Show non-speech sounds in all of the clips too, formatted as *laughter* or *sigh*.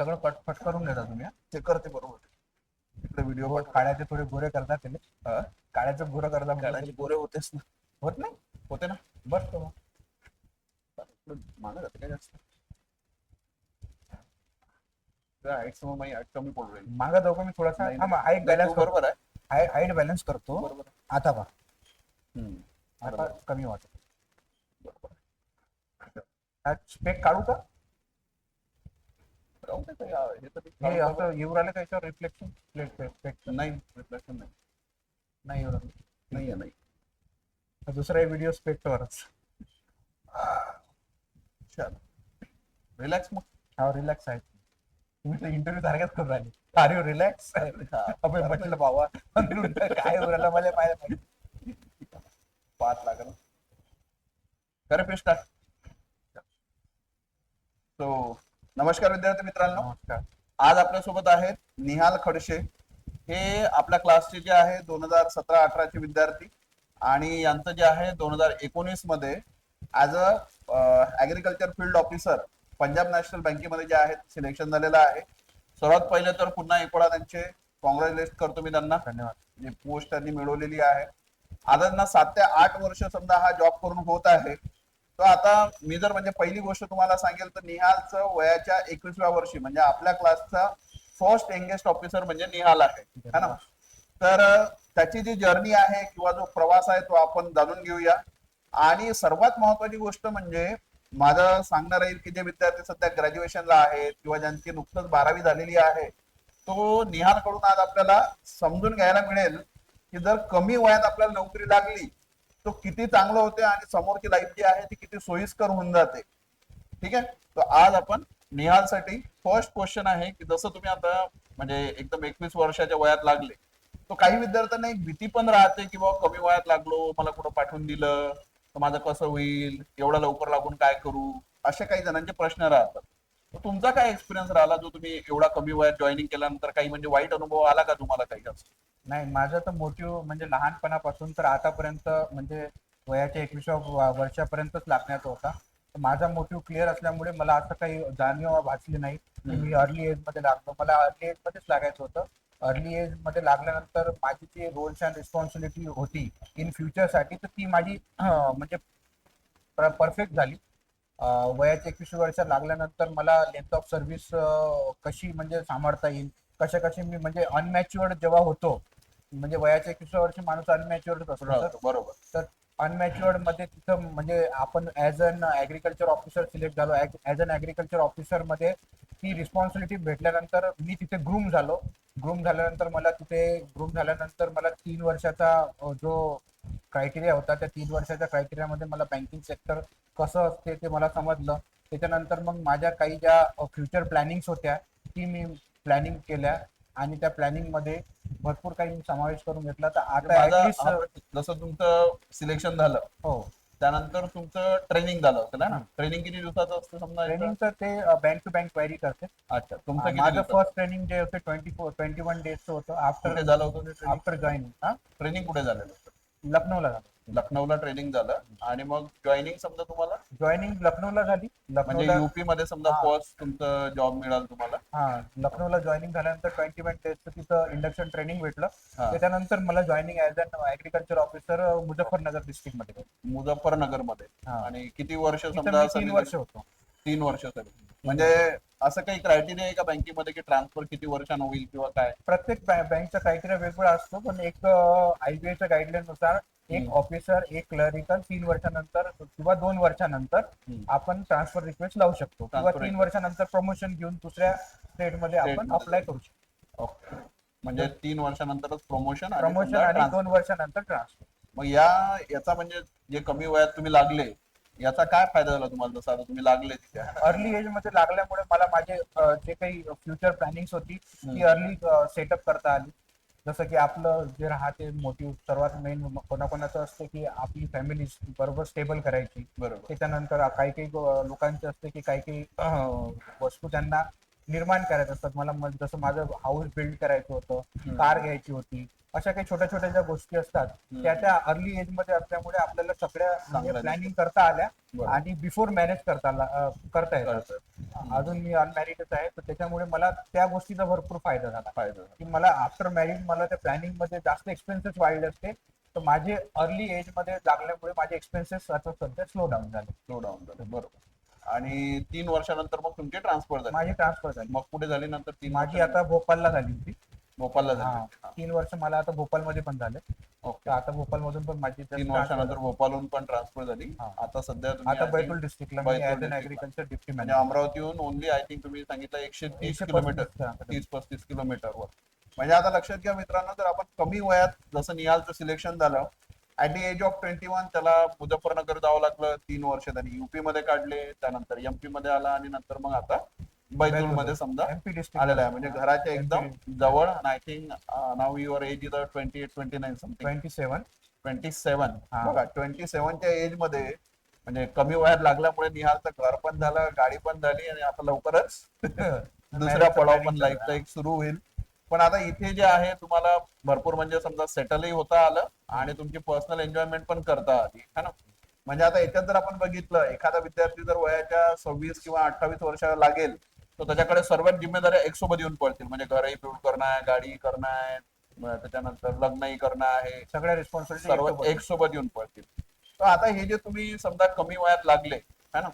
सगळं cut cut करून घेता तुम्ही हा? ते करते बरोबर. इकडे व्हिडिओ हो, काळ्याचे थोडे गोरे करतात त्याने. हा? काळ्याचं गोरं करता काढायचे गोरे होतेच ना. होत नाही? होते ना. बस तो. मग. जाते काय जास्त? हाईट समोर माझी हाईट कमी पडू राहिली. मागं जाऊ का मी थोडासा? नाही, हाईट बॅलन्स बरोबर आहे. हाईट बॅलन्स करतो. बरोबर आहे. आता पहा. हम्म. आता बरोबर. कमी वाटत. स्पेक काढू का? हे तर ते हे असं येऊ राहिलं त्याच्यावर रिफ्लेक्शन बघ. नाही रिफ्लेक्शन नाही. नाही येऊ राहिलं. नाही आहे नाही. तर दुसरा व्हिडिओ स्पेक्टवरच छान रिलॅक्स मग. हा रिलॅक्स आहे. तुम्ही इंटरव्ह्यू सारख्याच करून राहिले. आर यू रिलॅक्स हा. अबे म्हटलं बाबा काय राहिलं मला पाहिलं पाहिजे. पाच लागल. करे पे स्टार्ट सो नमस्कार विद्यार्थी मित्रांनो. नमस्कार आज आपल्यासोबत आहेत निहाल खडशे हे आपल्या क्लासचे जे आहे दोन हजार सतरा अठराचे विद्यार्थी आणि यांचं जे आहे दोन हजार एकोणीसमध्ये as a agriculture field officer Punjab national बँकेमध्ये जे आहेत सिलेक्शन झालेलं आहे. सर्वात पहिले तर पुन्हा एक वेळा त्यांचे कॉंग्रॅच्युलेट करतो मी त्यांना. धन्यवाद. जी पोस्ट त्यांनी मिळवलेली आहे. आता त्यांना सात ते आठ वर्ष समजा हा जॉब करून होत आहे. तर आता मी जर म्हणजे पहिली गोष्ट तुम्हाला सांगेल तर निहालचं वयाच्या एकवीसव्या वर्षी म्हणजे आपल्या क्लासचा फर्स्ट यंगेस्ट ऑफिसर म्हणजे निहाल आहे. है ना? तर त्याची जी जर्नी आहे किंवा जो प्रवास आहे तो आपण जाणून घेऊया. आणि सर्वात महत्वाची गोष्ट म्हणजे माझं सांगणं राहील की जे विद्यार्थी सध्या ग्रॅज्युएशनला आहेत किंवा ज्यांची नुकतंच बारावी झालेली आहे तो निहाल कडून आज आपल्याला समजून घ्यायला मिळेल की जर कमी वयात आपल्याला नोकरी लागली तो किती चांगलं होते आणि समोरची लाईफ जी आहे ती किती सोयीस्कर होऊन जाते. ठीक आहे? तर आज आपण निहालसाठी फर्स्ट क्वेश्चन आहे की जसं तुम्ही आता म्हणजे एकदम एकवीस वर्षाच्या वयात लागले तो काही विद्यार्थ्यांना एक भीती पण राहते की बाबा कमी वयात लागलो मला कुठं पाठवून दिलं तर माझं कसं होईल एवढं लवकर लागून काय करू असे काही जणांचे प्रश्न राहतात. तुमचा काय एक्सपिरियन्स राहिला जो तुम्ही एवढा कमी वयात जॉईनिंग केल्यानंतर काही म्हणजे वाईट अनुभव आला का तुम्हाला काही असं नाही माझं तर मोटिव्ह म्हणजे लहानपणापासून तर आतापर्यंत म्हणजे वयाच्या एकविसाव्या वर्षापर्यंतच लागण्याचा होता. तर माझा मोटिव्ह क्लिअर असल्यामुळे मला असं काही जाणीव भासली नाही. मी अर्ली एजमध्ये लागलो. मला अर्ली एज मध्येच लागायचं होतं. अर्ली एजमध्ये लागल्यानंतर माझी जी रोल्स अँड रिस्पॉन्सिबिलिटी होती इन फ्युचरसाठी तर ती माझी म्हणजे परफेक्ट झाली. वयाच्या एकवीस वर्ष लागल्यानंतर मला लेंथ ऑफ सर्व्हिस कशी म्हणजे सांभाळता येईल? कशा कशी मी म्हणजे अनमॅच्युअर्ड जेव्हा होतो म्हणजे वयाच्या एकवीस वर्षी माणूस अनमॅच्युअर्ड असतो बरोबर तर अनमॅच्युअर्डमध्ये तिथं म्हणजे आपण as an agriculture officer select झालो. ऍज अन ऍग्रिकल्चर ऑफिसरमध्ये ती रिस्पॉन्सिबिलिटी भेटल्यानंतर मी तिथे ग्रूम झालो. ग्रूम झाल्यानंतर मला तिथे ग्रूम झाल्यानंतर मला तीन वर्षाचा जो क्रायटेरिया होता त्या तीन वर्षाच्या क्रायटेरियामध्ये मला बँकिंग सेक्टर कसं असते ते मला समजलं. त्याच्यानंतर मग माझ्या काही ज्या फ्युचर प्लॅनिंग्स होत्या ती मी प्लॅनिंग केल्या आणि त्या प्लॅनिंगमध्ये भरपूर काही समावेश करून घेतला. तर आता least, हा- जसं तुमचं सिलेक्शन झालं हो. त्यानंतर तुमचं ट्रेनिंग झालं असेल ना? ट्रेनिंग किती दिवसाचं असतं समजा याचं? ट्रेनिंगचं ते बँक टू बँक क्वायरी करते. अच्छा तुमचं माझं? फर्स्ट ट्रेनिंग जे होते ट्वेंटी फोर ट्वेंटी वन डेजचं होतं. आफ्टर झालं होतं ट्रेनिंग आफ्टर जॉईनिंग ट्रेनिंग कुठे झालेलं? होतं? लखनौला झालं लखनौला ट्रेनिंग झालं आणि मग जॉईनिंग समजा तुम्हाला जॉईनिंग लखनौला झाली म्हणजे लखनौला युपी मध्ये समजा हा. फर्स्ट तुमचं जॉब मिळाल तुम्हाला हा लखनौला जॉईनिंग झाल्यानंतर ट्वेंटी वन डेजचं तिथं इंडक्शन ट्रेनिंग भेटलं हा. त्याच्यानंतर मला joining as an agriculture officer Muzaffarnagar डिस्ट्रिक्टमध्ये भेटलं. मुझफ्फरनगरमध्ये हा. आणि किती वर्ष तिथं समजा मी तीन वर्ष होतो तीन वर्ष सर्व्हिस म्हणजे असं काही क्रायटेरिया आहे का बँकेमध्ये की ट्रान्सफर किती वर्षानं होईल किंवा काय प्रत्येक बँकचा क्रायटेरिया वेगवेगळा असतो पण एक आयबीआयच्या गाईडलाईन नुसार एक. ऑफिसर एक क्लरिकल तीन वर्षानंतर किंवा दोन वर्षानंतर. आपण ट्रान्सफर रिक्वेस्ट लावू शकतो किंवा तीन. वर्षानंतर प्रमोशन घेऊन दुसऱ्या स्टेटमध्ये आपण. अप्लाय करू शकतो ओके म्हणजे तीन वर्षानंतरच प्रमोशन प्रमोशन आणि दोन वर्षानंतर ट्रान्सफर मग या याचा म्हणजे जे कमी वयात तुम्ही लागले याचा काय फायदा झाला तुम्हाला जसं आता तुम्ही लागले तिथे? अर्ली एजमध्ये लागल्यामुळे मला माझे अ, जे काही फ्युचर प्लॅनिंग होती ती. अर्ली सेटअप करता आली जसं की आपलं जे राहते मोटिव्ह सर्वात मेन कोणाकोणाचं असते की आपली फॅमिली बरोबर स्टेबल करायची बरोबर त्याच्यानंतर काही काही गो- लोकांचे असते की काही काही वस्तू त्यांना निर्माण करायचं असतात. मला म- जसं माझं हाऊस बिल्ड करायचं होतं कार घ्यायची होती अशा काही छोट्या छोट्या ज्या गोष्टी असतात त्या त्या अर्ली एजमध्ये असल्यामुळे आपल्याला सगळ्या प्लॅनिंग करता आल्या बरोबर. आणि बिफोर मॅनेज करता आला- अं, करता येतात. अजून मी अनमॅरिडच आहे तर त्याच्यामुळे मला त्या गोष्टीचा भरपूर फायदा झाला. फायदा की मला आफ्टर मॅरिड मला त्या प्लॅनिंगमध्ये जास्त एक्सपेन्सेस वाढले असते तर माझे अर्ली एजमध्ये लागल्यामुळे माझे एक्सपेन्सेस आता सध्या स्लो डाऊन झाले. स्लो डाऊन झालं. बरोबर. आणि तीन वर्षानंतर मग तुमची ट्रान्सफर झाली. माझी ट्रान्सफर झाली. मग पुढे झाली नंतर तीन माझी आता भोपाळला झाली होती. भोपाळला हा. झाली तीन वर्ष मला आता भोपाळमध्ये पण झाले. ओके. आता भोपाळ मधून पण माझी तीन वर्षानंतर झाली. भोपाळहून पण ट्रान्सफर झाली. आता सध्या आता बैतूल डिस्ट्रिक्टला. ऍग्रिकल्चर डिप्टी म्हणजे अमरावतीहून ओनली आय थिंक तुम्ही सांगितलं एकशे तीस किलोमीटर. तीस पस्तीस किलोमीटर वर म्हणजे आता लक्षात घ्या मित्रांनो जर आपण कमी वयात जसं निहालचं सिलेक्शन झालं at the age of twenty one त्याला मुझफ्फरनगर जावं लागलं. तीन वर्ष त्यांनी युपी मध्ये काढले. त्यानंतर एमपी मध्ये आला आणि नंतर मग आता बैतूल मध्ये समजा आलेला आहे. म्हणजे घराच्या एकदम जवळ आणि I think now your age is twenty eight twenty nine something twenty seven twenty seven हा. बघा ट्वेंटी सेव्हनच्या एजमध्ये म्हणजे कमी वयात लागल्यामुळे निहालचं घर पण झालं गाडी पण झाली आणि आता लवकरच *laughs* दुसरा पडाव पण लाईफचा एक सुरू होईल. पण आता इथे जे आहे तुम्हाला भरपूर म्हणजे समजा सेटलही होता आलं आणि तुमची पर्सनल एन्जॉयमेंट पण करता आली है ना? म्हणजे आता याच्यात जर आपण बघितलं एखादा विद्यार्थी जर वयाच्या सव्वीस किंवा अठ्ठावीस वर्षाला लागेल तर त्याच्याकडे सर्वात जिम्मेदाऱ्या एक सोबत येऊन पडतील. म्हणजे घरही बिल्ड करणं आहे गाडी करणं आहे त्याच्यानंतर लग्नही करणं आहे सगळ्या सर्व रिस्पॉन्सिबिलिटी एक सोबत येऊन पडतील. तर आता हे जे तुम्ही समजा कमी वयात लागले है ना?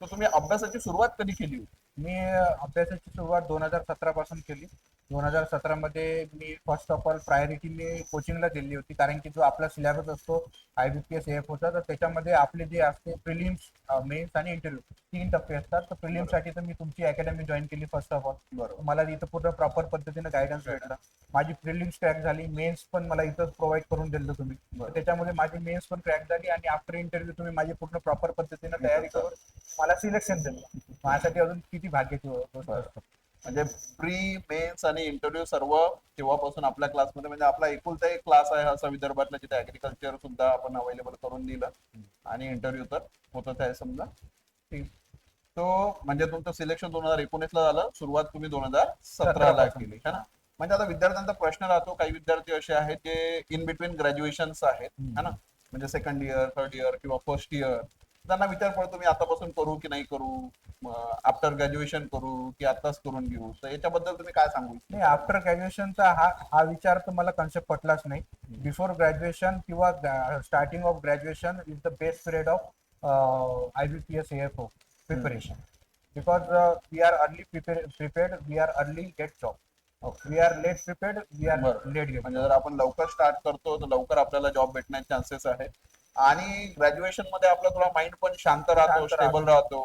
तर तुम्ही अभ्यासाची सुरुवात कधी केली होती? मी अभ्यासाची सुरुवात दोन हजार सतरा पासून केली. दोन हजार सतरा मध्ये मी फर्स्ट ऑफ ऑल प्रायोरिटी मी कोचिंगला दिली होती. कारण की जो आपला सिलेबस असतो I B P S F होता तर त्याच्यामध्ये आपले जे असते प्रिलिम्स मेन्स आणि इंटरव्ह्यू तीन टप्पे असतात. तर प्रिलिम्ससाठी तर मी तुमची अकॅडमी जॉईन केली फर्स्ट ऑफ ऑल बरोबर. मला इथं पूर्ण प्रॉपर पद्धतीने गायडन्स भेटला. माझी प्रिलिम्स क्रॅक झाली मेन्स पण मला इथंच प्रोव्हाइड करून दिलं तुम्ही. त्याच्यामुळे माझी मेन्स पण क्रॅक झाली आणि आफ्टर इंटरव्ह्यू तुम्ही माझी पूर्ण प्रॉपर पद्धतीने तयारी करून मला सिलेक्शन दिलं. माझ्यासाठी अजून किती भाग्याची गोष्ट. असतं. म्हणजे प्री मेन्स आणि इंटरव्ह्यू सर्व तेव्हापासून आपल्या क्लासमध्ये म्हणजे आपला एकुलता एक क्लास आहे असा विदर्भातला जिथे ऍग्रिकल्चर सुद्धा आपण अवेलेबल करून दिलं आणि इंटरव्ह्यू तर होतच आहे समजा. ठीक. तो म्हणजे तुमचं सिलेक्शन दोन हजार एकोणीस ला झालं सुरुवात तुम्ही दोन हजार सतरा ला पासून. केली है ना? म्हणजे आता विद्यार्थ्यांचा प्रश्न राहतो काही विद्यार्थी असे आहेत जे इन बिटवीन ग्रॅज्युएशन आहेत. है ना? म्हणजे सेकंड इयर थर्ड इयर किंवा फर्स्ट इयर त्यांना विचार पडतो मी आतापासून करू की नाही करू? आफ्टर ग्रॅज्युएशन करू की आताच करून घेऊ? तर याच्याबद्दल तुम्ही काय सांगू? नाही आफ्टर ग्रॅज्युएशनचा हा हा विचार तर मला कन्सेप्ट पटलाच नाही. बिफोर ग्रॅज्युएशन किंवा starting of graduation is the best period of I B P S F O preparation because we are early prepared we are early get job we are late prepared we are. Late get म्हणजे जर आपण लवकर start करतो तर लवकर आपल्याला job भेटण्याचे chances आहे आणि ग्रॅज्युएशनमध्ये आपला थोडा माइंड पण शांत राहतो स्टेबल राहतो.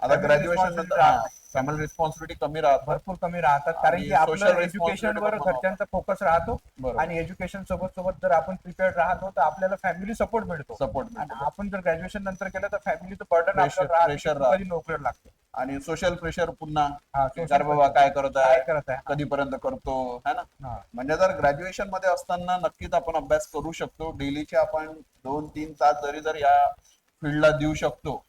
आता ग्रॅज्युएशन नंतर. फॅमिली रिस्पॉन्सिबिलिटी कमी राहतात भरपूर कमी राहतात. कारण आणि की आपलं social एज्युकेशन responsibility वर पण बनवतात. घरच्यांचा फोकस राहतो बरोबर. आणि एज्युकेशन सोबत सोबत जर आपण प्रिपेअर्ड राहतो तर आपल्याला फॅमिली सपोर्ट मिळतो. सपोर्ट आणि आपण जर ग्रॅज्युएशन नंतर केलं तर फॅमिलीचं बर्डन Pressure- राहतं. pressure राहतं. कधी नोकरीवर लागतो. आणि सोशल प्रेशर पुन्हा हा, की social अरे बाबा काय करत काय आहे करत आहे? कधीपर्यंत करतो? है ना? हा. म्हणजे जर ग्रॅज्युएशनमध्ये असताना नक्कीच आपण अभ्यास करू शकतो. डेलीचे आपण दोन तीन तास जरी जर या फील्डला देऊ शकतो.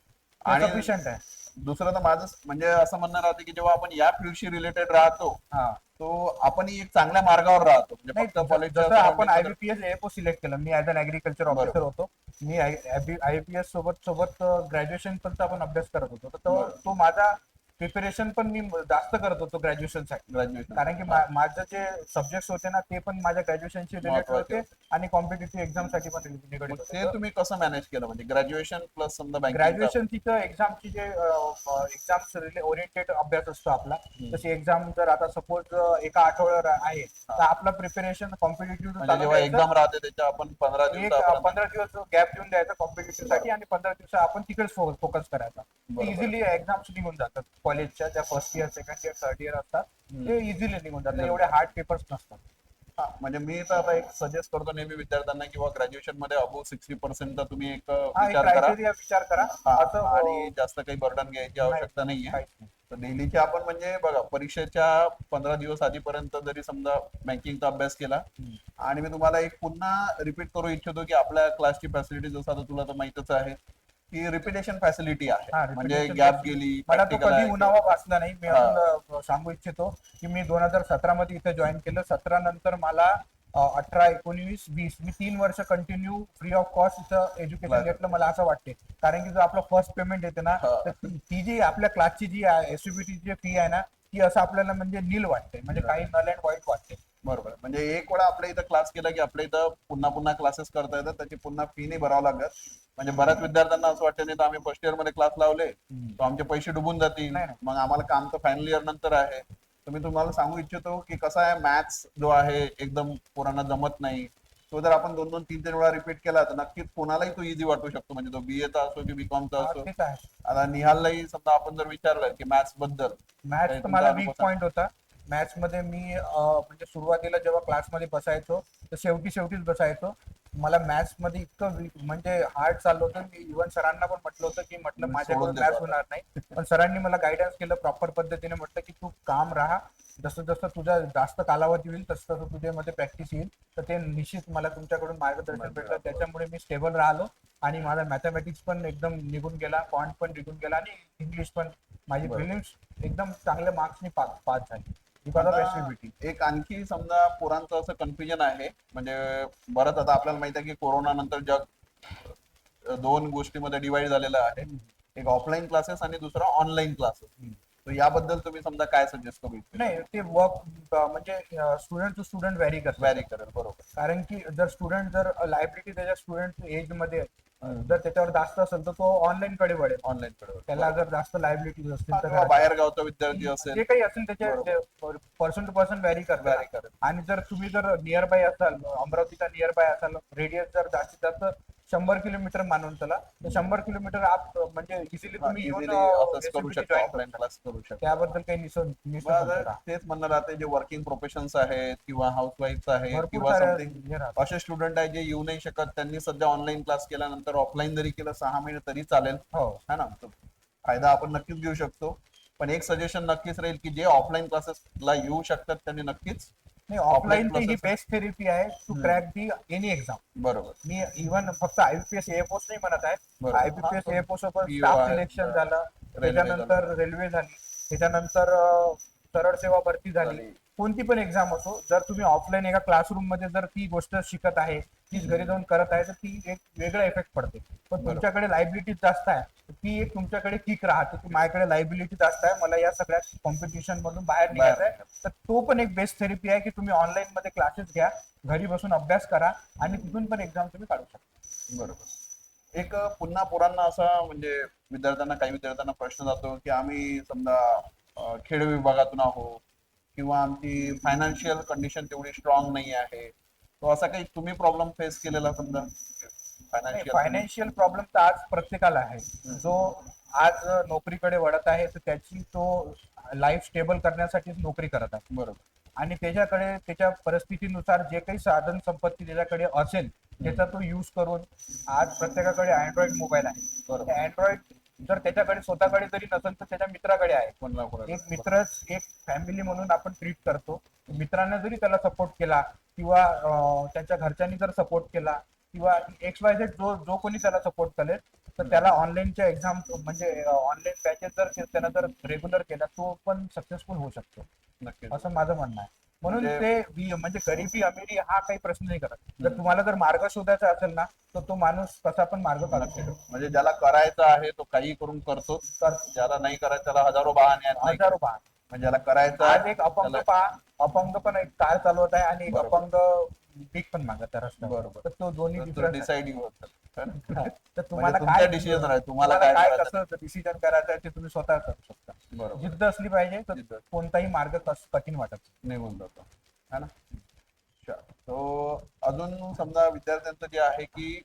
आणि सफिशियंट आहे. दुसरं तर माझं म्हणजे असं म्हणणं राहते की जेव्हा आपण या फील्डशी रिलेटेड राहतो हा. तो आपण एक चांगल्या मार्गावर राहतो. म्हणजे फक्त जसं आपण आयबीपीएस एफओ सिलेक्ट केलं मी ऍज अन ऍग्रिकल्चर ऑफिसर होतो. मी आयबीपीएस सोबत सोबत ग्रॅज्युएशन पण आपण अभ्यास करत होतो. तर. तो माझा प्रिपरेशन पण मी जास्त करत होतो ग्रॅज्युएशन ग्रॅज्युएशन कारण की मा- माझं जे सब्जेक्ट होते ना ते पण माझ्या ग्रॅज्युएशनशी रिलेटेड होते आणि कॉम्पिटेटिव्ह एक्झामसाठी पण निगडीत मग होते. ते तुम्ही कसं मॅनेज केलं? म्हणजे ग्रॅज्युएशन प्लस समजा ग्रॅज्युएशन तिथं एक्झामची जे एक्झाम ओरिएंटेड अभ्यास असतो आपला. तशी एक्झाम जर आता सपोज एका आठवड्यावर आहे तर आपला प्रिपरेशन कॉम्पिटेटिव्ह म्हणजे जेव्हा एक्झाम राहते त्याच्या आपण पंधरा एक दिवसापर्यंत पंधरा दिवस गॅप देऊन द्यायचा कॉम्पिटेटिव्हसाठी आणि पंधरा दिवस आपण तिकडेच फोकस करायचा. बरोबर. इझिली एक्झाम्स निघून जातात. कॉलेजच्या ज्या first year second year third year असतात. ते इझिली निघून जातात. एवढे हार्ड पेपर्स नसतात. हा, म्हणजे मी तर आता एक सजेस्ट करतो नेहमी विद्यार्थ्यांना किंवा ग्रॅज्युएशनमध्ये अबो सिक्स्टी पर्सेंट तुम्ही एक हा एक विचार करा. क्रायटेरिया विचार करा. हा, असं आणि जास्त काही बर्डन घ्यायची आवश्यकता नाहीये. नाही. तर डेलीचे आपण म्हणजे बघा परीक्षेच्या पंधरा दिवस आधीपर्यंत जरी समजा बँकिंगचा अभ्यास केला आणि मी तुम्हाला एक पुन्हा रिपीट करू इच्छितो की आपल्या क्लासची फॅसिलिटी जसं आता तुला तर माहितच आहे. की रिपिटेशन फॅसिलिटी आहे म्हणजे गॅप facility. गेली मला तो practical कधी आहे. उन्हावा वाचला नाही मी हा. अजून अ, सांगू इच्छितो की मी दोन हजार सतरा मध्ये इथे जॉईन केलं सतरा नंतर मला अठरा एकोणवीस वीस मी तीन वर्ष कंटिन्यू फ्री ऑफ कॉस्ट इथं एज्युकेशन बरं. घेतलं मला असं वाटते कारण की जो आपलं फर्स्ट पेमेंट येते ना हा. तर ती ती जी आपल्या क्लासची जी एसयूबीटी जी फी आहे ना ती असं आपल्याला म्हणजे नील वाटते म्हणजे काही नल अँड वाईट वाटते बरोबर. म्हणजे एक वेळा आपल्या इथं क्लास केला की आपल्या इथं पुन्हा पुन्हा क्लासेस करता येतात त्याची पुन्हा फी नाही भरावं लागत. म्हणजे बऱ्याच विद्यार्थ्यांना असं वाटतं नाही तर आम्ही फर्स्ट इयरमध्ये क्लास लावले तर आमचे पैसे डुबून जातील. मग आम्हाला काम तर फायनल इयर नंतर आहे. तर मी तुम्हाला सांगू इच्छितो की कसं आहे मॅथ्स जो आहे एकदम पोरांना जमत नाही. तो जर आपण दोन दोन तीन तीन वेळा रिपीट केला तर नक्कीच कोणालाही तो इझी वाटू शकतो. म्हणजे तो बीएचा असो की बीकॉमचा असो. आता निहाललाही समजा आपण जर विचारलं की मॅथ्सबद्दल मॅथ्स मला वीक. पॉइंट होता. मॅथ्समध्ये मी म्हणजे सुरुवातीला जेव्हा क्लासमध्ये बसायचो तर शेवटी शेवटीच बसायचो. मला मॅथ्समध्ये इतकं म्हणजे हार्ड चाललं होतं. मी इव्हन सरांना पण म्हटलं होतं की म्हटलं माझ्याकडून मॅथ्स होणार नाही. पण सरांनी मला गायडन्स केलं प्रॉपर पद्धतीने. म्हटलं की तू काम राहा. जसं जसं तुझा जास्त कालावधी होईल तसं तसं तुझ्यामध्ये प्रॅक्टिस येईल. तर ते निश्चित मला तुमच्याकडून मार्गदर्शन भेटलं. त्याच्यामुळे मी स्टेबल राहिलो आणि माझा मॅथमॅटिक्स पण एकदम निघून गेला. पॉइंट पण निघून गेला आणि इंग्लिश पण. माझी. प्रिलिम्स एकदम चांगल्या मार्क्सनी पास झाली. एक आणखी समजा पोरांचं असं कन्फ्युजन आहे म्हणजे बरंच आता आपल्याला माहीत आहे की कोरोना नंतर जग दोन गोष्टीमध्ये डिवाइड झालेलं आहे. एक ऑफलाईन क्लासेस आणि दुसरा ऑनलाईन क्लासेस याबद्दल तुम्ही समजा काय सजेस्ट करू नाही ते वर्क म्हणजे स्टुडंट टू स्टुडंट व्हॅरी करतात. व्हॅरी करेल बरोबर. कारण की जर स्टुडंट जर लायबिलिटी त्याच्या स्टुडंट एजमध्ये जर त्याच्यावर जास्त असेल तर तो ऑनलाईन कडे वळेल ऑनलाईन कडे त्याला जर जास्त लायबिलिटी असतील तर बाहेर गावचा विद्यार्थी असेल. जे काही असेल त्याचे person to person vary vary करतात. आणि जर तुम्ही जर नियर बाय असाल अमरावतीचा नियर बाय असाल रेडियस जर जास्तीत जास्त शंभर किलोमीटर मानून चला तर शंभर किलोमीटर आप म्हणजे इझिली तुम्ही येऊन अभ्यास करू शकता ऑफलाईन क्लास करू शकता. त्याबद्दल काही निसं बरं, तेच म्हणणं राहते जे वर्किंग प्रोफेशन्स आहेत किंवा हाऊसवाईफ आहेत किंवा समथिंग. असे स्टुडंट आहेत जे येऊ नाही शकत त्यांनी सध्या ऑनलाईन क्लास केल्यानंतर ऑफलाईन जरी केलं सहा महिने तरी चालेल. हो. है ना? फायदा आपण नक्कीच घेऊ शकतो. पण एक सजेशन नक्कीच राहील की जे ऑफलाईन क्लासेसला येऊ शकतात त्यांनी नक्कीच नाही ऑफलाईन ही. बेस्ट थेरपी आहे to. Crack the any exam बरोबर मी इव्हन फक्त आयबीपीएस एअरपोर्ट नाही म्हणत आहे. आयबीपीएस एअरपोर्ट सोबत स्टाफ सिलेक्शन. झालं त्याच्यानंतर रेल्वे झाली त्याच्यानंतर सरळ सेवा भरती झाली झाली. कोणती पण एक्झाम असो जर तुम्ही ऑफलाईन एका क्लासरूममध्ये जर ती गोष्ट शिकत आहे तीच घरी जाऊन करत आहे तर ती एक वेगळा इफेक्ट पडते. पण. तुमच्याकडे लायबिलिटी जास्त आहे ती एक तुमच्याकडे किक राहते. की माझ्याकडे लायबिलिटी जास्त आहे. मला या सगळ्या कॉम्पिटिशन मधून बाहेर निघायचं आहे तर तो पण एक बेस्ट थेरपी आहे की तुम्ही ऑनलाईन मध्ये क्लासेस घ्या घरी बसून अभ्यास करा आणि तिथून पण एक्झाम तुम्ही काढू शकता. बरोबर. एक पुन्हा पोरांना असा म्हणजे विद्यार्थ्यांना काही विद्यार्थ्यांना प्रश्न जातो की आम्ही समजा खेड विभागातून आहो किंवा आमची फायनान्शियल कंडिशन तेवढी स्ट्रॉंग नाही आहे. तो असा काही तुम्ही प्रॉब्लेम फेस केलेला समजा? फायनान्शियल प्रॉब्लेम तर आज प्रत्येकाला आहे. जो आज नोकरीकडे वळत आहे तर त्याची तो लाईफ स्टेबल करण्यासाठीच नोकरी करत आहे. बरोबर. आणि त्याच्याकडे त्याच्या परिस्थितीनुसार जे काही साधन संपत्ती त्याच्याकडे असेल त्याचा तो यूज करून आज प्रत्येकाकडे अँड्रॉइड मोबाईल आहे. अँड्रॉइड जर त्याच्याकडे स्वतःकडे जरी नसेल तर त्याच्या मित्राकडे आहे. एक मित्रच एक फॅमिली म्हणून आपण ट्रीट करतो. मित्रांना जरी त्याला सपोर्ट केला किंवा त्याच्या घरच्यांनी जर सपोर्ट केला किंवा एक्स वाय झेड जो जो कोणी त्याला सपोर्ट करेल तर त्याला ऑनलाईनच्या एक्झाम म्हणजे ऑनलाईन बॅचेस जर त्यानं जर रेग्युलर केला तो पण सक्सेसफुल होऊ शकतो. असं माझं म्हणणं आहे. म्हणून म्हणजे- ते म्हणजे गरीबी अमिरी हा काही प्रश्न नाही करत. जर तुम्हाला जर मार्ग शोधायचा असेल ना तर तो माणूस कसा पण मार्ग काढू शकतो. म्हणजे ज्याला करायचं आहे तो काही करून करतोच ज्याला नाही करायचं त्याला हजारो बहाने हजारो पहा म्हणजे करायचं आज एक अपंग त्याला- पहा. अपंग पण एक कार चालवत आहे आणि एक बरोबर. अपंग पीक पण मागत आहे रस्त्यावर. बरोबर. तर तो दोन्ही आहे. होत तर तुम्हाला तुमच्या काय डिसिजन आहे. तुम्हाला तुम्हाला काय काय करायचं? कसं डिसिजन करायचं आहे ते तुम्ही स्वतः करू शकता. बरोबर. जिद्द असली पाहिजे तर. कोणताही मार्ग कस- कठीण वाटत नाही. निघून जातो. है ना. तो अजून समजा विद्यार्थ्यांचं जे आहे की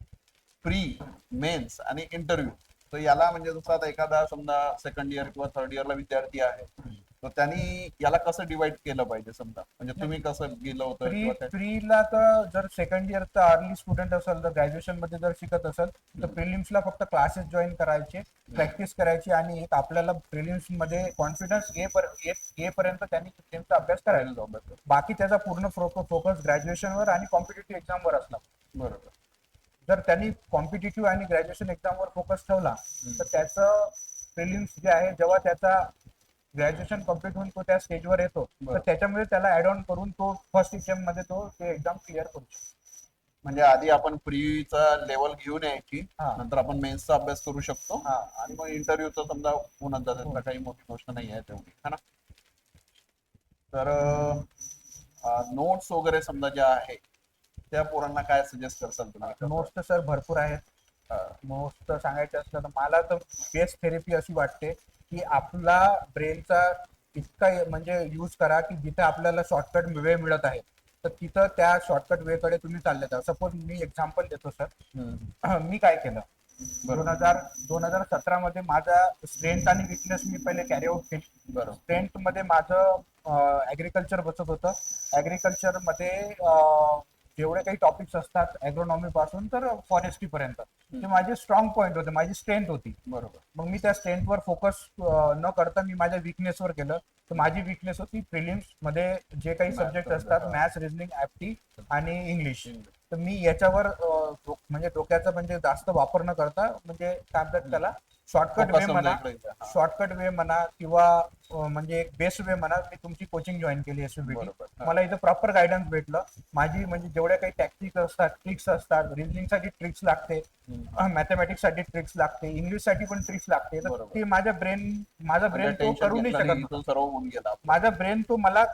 प्री मेन्स आणि इंटरव्ह्यू तर याला म्हणजे जसं आता एखादा समजा सेकंड इयर किंवा थर्ड इयरला विद्यार्थी आहे. तर त्यांनी याला कसं डिवाइड केलं पाहिजे समजा? म्हणजे तुम्ही कसं गेलं होतं प्री किंवा काय? प्रीला तर जर सेकंड इयरचा अर्ली स्टुडंट असेल तर ग्रॅज्युएशनमध्ये जर शिकत असेल तर प्रिलिम्सला फक्त क्लासेस जॉईन करायचे प्रॅक्टिस करायची आणि एक आपल्याला प्रिलिम्समध्ये कॉन्फिडन्स येपर्यंत त्यांनी त्यांचा अभ्यास करायला जाऊ. बाकी त्याचा पूर्ण फोकस ग्रॅज्युएशनवर आणि कॉम्पिटेटिव्ह एक्झामवर असणार बरोबर. जर त्यांनी कॉम्पिटेटिव्ह आणि ग्रॅज्युएशन एक्झामवर फोकस ठेवला तर त्याचं प्रिलिम्स जे आहे जेव्हा त्याचा ग्रॅज्युएशन कंप्लीट होऊन तो त्या स्टेजवर येतो तर बरं. त्याच्यामध्ये त्याला ऍड ऑन करून तो फर्स्ट एक्झाममध्ये तो ते एक्झाम क्लिअर करू शकतो म्हणजे आधी आपण प्रीचा लेवल घेऊन यायची. नंतर आपण मेन्सचा अभ्यास करू शकतो हा. आणि मग इंटरव्ह्यूचा समजा होऊन जातं काही मोठी गोष्ट नाही आहे तेवढी है ना तर नोट्स वगैरे समजा ज्या आहे त्या पोरांना काय सजेस्ट करसाल तुम्ही नोट्स तर सर भरपूर आहेत तर सांगायचं असलं तर मला तर बेस्ट थेरपी अशी वाटते की आपला ब्रेनचा इतका म्हणजे यूज करा की जिथे आपल्याला शॉर्टकट वेळ मिळत आहे. तर तिथं त्या शॉर्टकट वेकडे तुम्ही चालले जा. सपोज मी एक्झाम्पल देतो सर. मी काय केलं? दोन हजार दोन हजार सतरा मध्ये माझा स्ट्रेंथ आणि विकनेस मी पहिले कॅरी आउट केली. स्ट्रेंथमध्ये माझं ऍग्रिकल्चर बसत होतं. ऍग्रिकल्चरमध्ये अं, जेवढे काही टॉपिक्स असतात ऍग्रोनॉमी पासून तर फॉरेस्ट्री पर्यंत. ते माझे स्ट्रॉंग पॉईंट होते माझी स्ट्रेंथ होती. बरोबर. मग मी त्या स्ट्रेंथवर फोकस न करता मी माझ्या विकनेसवर केलं. तर माझी विकनेस होती प्रिलिम्समध्ये जे काही सब्जेक्ट असतात. मॅथ्स रिझनिंग ऍप्टी आणि इंग्लिश तर मी याच्यावर म्हणजे डोक्याचा म्हणजे जास्त वापर न करता म्हणजे त्याला शॉर्टकट वे म्हणा. शॉर्टकट वे म्हणा किंवा म्हणजे एक बेस्ट वे म्हणा मी तुमची कोचिंग जॉईन केली बरोबर. हा. मला इथं प्रॉपर गायडन्स भेटलं. माझी म्हणजे जेवढ्या काही टॅक्टिक्स असतात ट्रिक्स असतात रिझनिंगसाठी ट्रिक्स लागते मॅथमॅटिक्ससाठी ट्रिक्स लागते इंग्लिशसाठी पण ट्रिक्स लागते. तर बरोबर. ते माझ्या ब्रेन माझा ब्रेन म्हणजे तो tension करू नाही घेतलं नाही, शकत इथून सर्व होऊन गेला माझा ब्रेन तो मला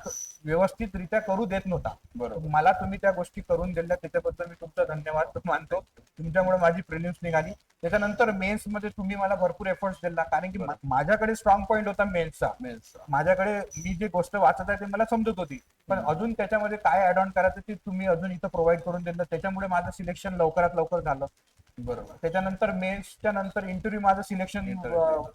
व्यवस्थित रित्या करू देत नव्हता. बरोबर. मला तुम्ही त्या गोष्टी करून दिल्या त्याच्याबद्दल मी तुमचा धन्यवाद मानतो. तुमच्यामुळे माझी प्रिलिम्स निघाली. त्याच्यानंतर मेन्समध्ये तुम्ही मला भरपूर एफर्ट्स दिला कारण की मा- माझ्याकडे स्ट्रॉंग पॉईंट होता मेन्सचा माझ्याकडे मी जे गोष्ट वाचत आहे ते मला समजत होती. पण अजून त्याच्यामध्ये काय ऍड ऑन करायचं ते तुम्ही अजून इथं प्रोव्हाइड करून दिलं त्याच्यामुळे माझं सिलेक्शन लवकरात लवकर झालं. बरोबर. त्याच्यानंतर मेन्सच्या नंतर इंटरव्ह्यू माझं सिलेक्शन.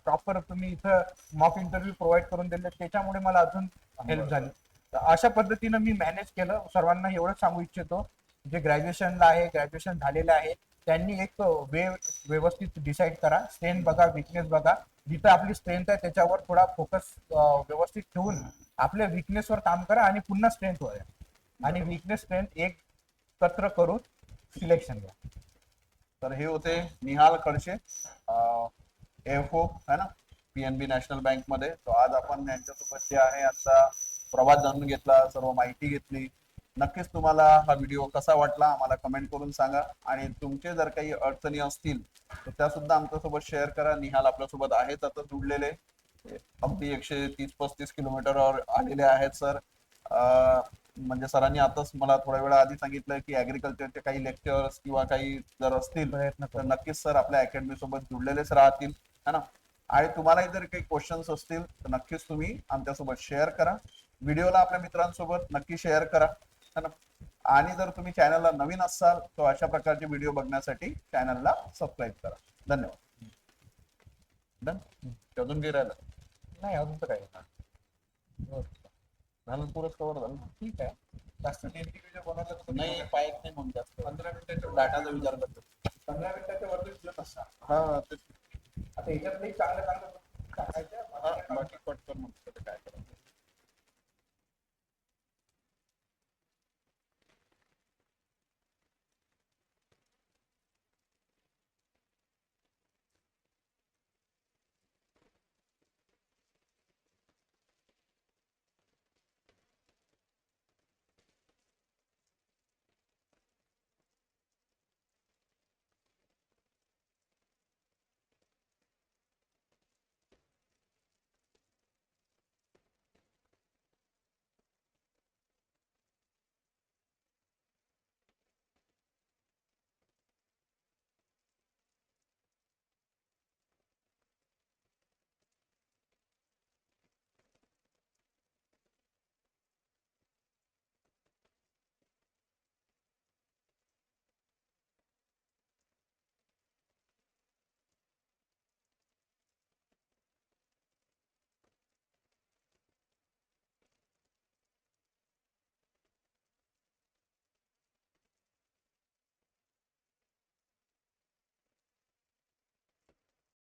प्रॉपर तुम्ही इथं मॉक इंटरव्ह्यू प्रोव्हाइड करून दिले त्याच्यामुळे मला अजून हेल्प झाली. अशा पद्धतीनं मी मॅनेज केलं. सर्वांना एवढंच सांगू इच्छितो. जे ग्रॅज्युएशनला आहे ग्रॅज्युएशन झालेलं आहे त्यांनी एक वे व्यवस्थित डिसाईड करा. स्ट्रेंथ बघा विकनेस बघा. जिथं आपली स्ट्रेंथ आहे त्याच्यावर थोडा फोकस व्यवस्थित ठेवून आपल्या विकनेसवर काम करा आणि पुन्हा स्ट्रेंथ वर आणि विकनेस स्ट्रेंथ एकत्र करून सिलेक्शन घ्या. तर हे होते निहाल खडसे एफ ओ है ना? पीएनबी नॅशनल बँकमध्ये. तो आज आपण यांच्यासोबत जे आहे आता प्रवास जाणून घेतला सर्व माहिती घेतली. नक्कीच तुम्हाला हा व्हिडिओ कसा वाटला आम्हाला कमेंट करून सांगा. आणि तुमचे जर काही अडचणी असतील तर त्या सुद्धा आमच्यासोबत शेअर करा. निहाल आपल्यासोबत आहेत आता जुडलेले अगदी एकशे तीस पस्तीस किलोमीटरवर आलेले आहेत सर म्हणजे सरांनी आताच मला थोड्या वेळा आधी सांगितलं की ऍग्रिकल्चरचे काही लेक्चर्स किंवा काही जर असतील प्रयत्न तर नक्कीच सर आपल्या अकॅडमी सोबत जुडलेलेच राहतील. है ना? आणि तुम्हालाही जर काही क्वेश्चन्स असतील तर नक्कीच तुम्ही आमच्यासोबत शेअर करा. व्हिडिओला आपल्या मित्रांसोबत नक्की शेअर करा. आणि जर तुम्ही चॅनलला नवीन असाल तर अशा प्रकारचे व्हिडिओ बघण्यासाठी चॅनलला सबस्क्राईब करा. धन्यवाद. डन? अजून काही राहिलं. नाही अजून तर काही झालं पुरच कवर झालं? ठीक आहे. जास्त व्हिडिओ बनवला नाही पाहिजे नाही मग जास्त. पंधरा मिनिटाच्या डाटाचा विचार करतो. पंधरा मिनिटाच्या वरती हा आता याच्यातले चांगलं चांगलं टाकायचं. बाकी कट कर